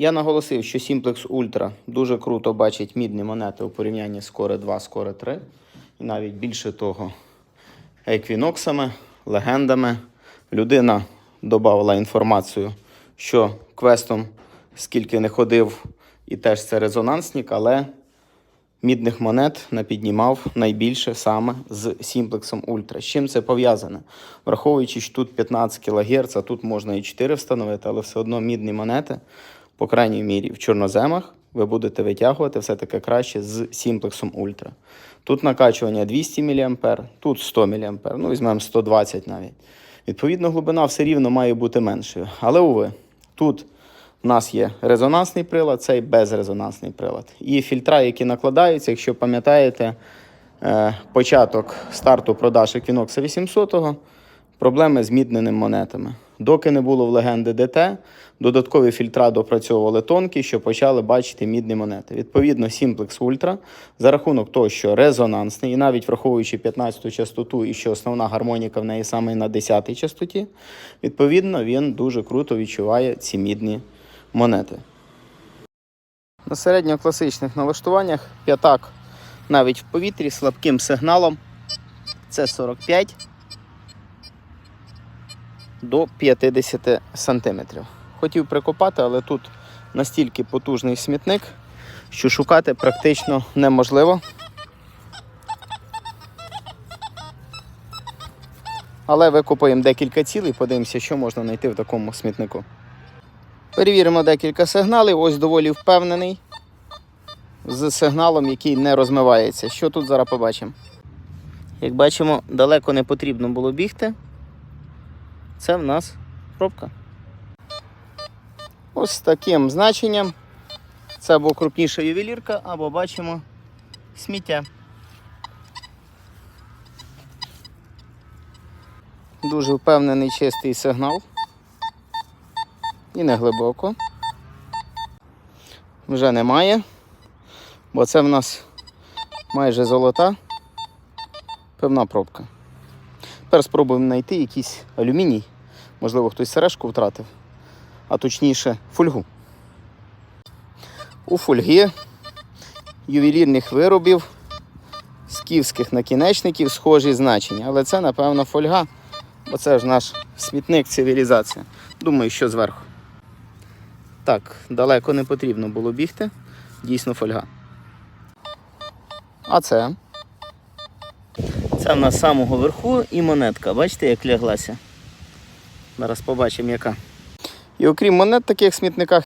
Я наголосив, що Simplex Ultra дуже круто бачить мідні монети у порівнянні з Core 2, з Core 3. І навіть більше того, еквіноксами, легендами. Людина додавала інформацію, що квестом скільки не ходив, і теж це резонансник, але мідних монет напіднімав найбільше саме з Simplex Ultra. З чим це пов'язане? Враховуючи, що тут 15 кГц, тут можна і 4 встановити, але все одно мідні монети, по крайній мірі, в чорноземах ви будете витягувати все-таки краще з Simplex Ultra. Тут накачування 200 мА, тут 100 мА, ну візьмемо 120 навіть. Відповідно, глибина все рівно має бути меншою. Але уви, тут у нас є резонансний прилад, цей безрезонансний прилад. І фільтра, які накладаються, якщо пам'ятаєте, е, початок старту продаж Equinox 800 проблеми з мідненими монетами. Доки не було в легенди ДТ, додаткові фільтра допрацьовували тонкі, що почали бачити мідні монети. Відповідно, Simplex Ultra за рахунок того, що резонансний, і навіть враховуючи 15-ту частоту і що основна гармоніка в неї саме на 10-й частоті, відповідно, він дуже круто відчуває ці мідні монети. На середньокласичних налаштуваннях п'ятак навіть в повітрі слабким сигналом це 45 до 50 сантиметрів. Хотів прикопати, але тут настільки потужний смітник, що шукати практично неможливо. Але викопаємо декілька цілей, подивимося, що можна знайти в такому смітнику. Перевіримо декілька сигналів. Ось доволі впевнений з сигналом, який не розмивається. Що тут зараз побачимо? Як бачимо, далеко не потрібно було бігти. Це в нас пробка. Ось таким значенням. Це або крупніша ювелірка, або бачимо сміття. Дуже впевнений чистий сигнал. І не глибоко. Вже немає, бо це в нас майже золота певна пробка. Тепер спробуємо знайти якийсь алюміній. Можливо, хтось сережку втратив, а точніше фольгу. У фольги ювелірних виробів скіфських накінечників схожі значення. Але це, напевно, фольга, бо це ж наш смітник цивілізація. Думаю, що зверху. Так, далеко не потрібно було бігти. Дійсно фольга. А це? Це з самого верху і монетка. Бачите, як ляглася? Зараз побачимо, яка. І окрім монет таких смітниках